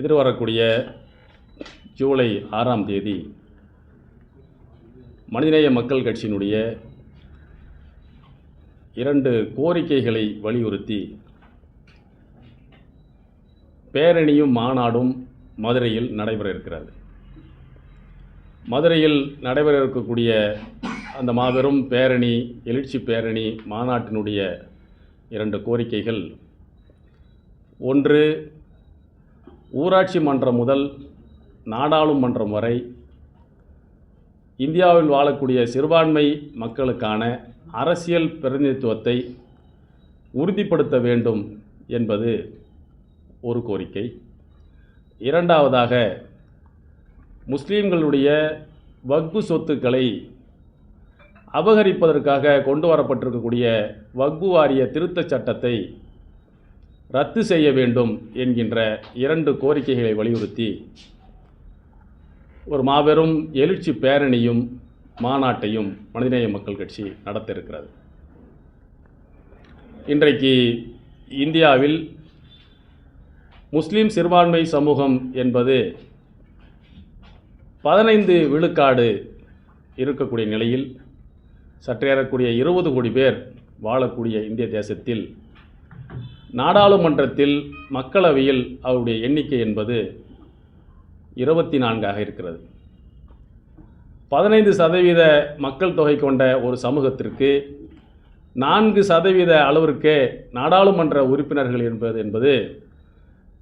எதிர்வரக்கூடிய ஜூலை ஆறாம் தேதி மனிதநேய மக்கள் கட்சியினுடைய இரண்டு கோரிக்கைகளை வலியுறுத்தி பேரணியும் மாநாடும் மதுரையில் நடைபெற இருக்கிறது. மதுரையில் நடைபெற இருக்கக்கூடிய அந்த மாபெரும் பேரணி எழுச்சி பேரணி மாநாட்டினுடைய இரண்டு கோரிக்கைகள். ஒன்று ஊராட்சி மன்றம் முதல் நாடாளுமன்றம் வரை இந்தியாவில் வாழக்கூடிய சிறுபான்மை மக்களுக்கான அரசியல் பிரதிநிதித்துவத்தை உறுதிப்படுத்த வேண்டும் என்பது ஒரு கோரிக்கை. இரண்டாவதாக முஸ்லீம்களுடைய வக்பு சொத்துக்களை அபகரிப்பதற்காக கொண்டு வரப்பட்டிருக்கக்கூடிய வக்பு வாரிய திருத்தச் சட்டத்தை ரத்து செய்ய வேண்டும் என்கின்ற இரண்டு கோரிக்கைகளை வலியுறுத்தி ஒரு மாபெரும் எழுச்சி பேரணியும் மாநாட்டையும் மனிதநேய மக்கள் கட்சி நடத்த இருக்கிறது இன்றைக்கு இந்தியாவில் முஸ்லீம் சிறுபான்மை சமூகம் என்பது பதினைந்து விழுக்காடு இருக்கக்கூடிய நிலையில் சற்றேறக்கூடிய இருபது கோடி பேர் வாழக்கூடிய இந்திய தேசத்தில் நாடாளுமன்றத்தில் மக்களவையில் அவருடைய எண்ணிக்கை என்பது இருபத்தி நான்காக இருக்கிறது. பதினைந்து சதவீத மக்கள் தொகை கொண்ட ஒரு சமூகத்திற்கு நான்கு சதவீத அளவிற்கே நாடாளுமன்ற உறுப்பினர்கள் என்பது என்பது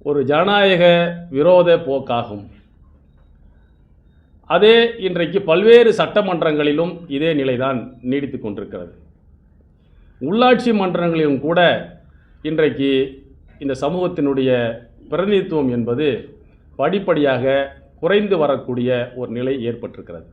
ஒரு ஜனநாயக விரோத போக்காகும். அதே இன்றைக்கு பல்வேறு சட்டமன்றங்களிலும் இதே நிலைதான் நீடித்து கொண்டிருக்கிறது. உள்ளாட்சி மன்றங்களிலும் கூட இன்றைக்கு இந்த சமூகத்தினுடைய பிரதிநிதித்துவம் என்பது படிப்படியாக குறைந்து வரக்கூடிய ஒரு நிலை ஏற்பட்டிருக்கிறது.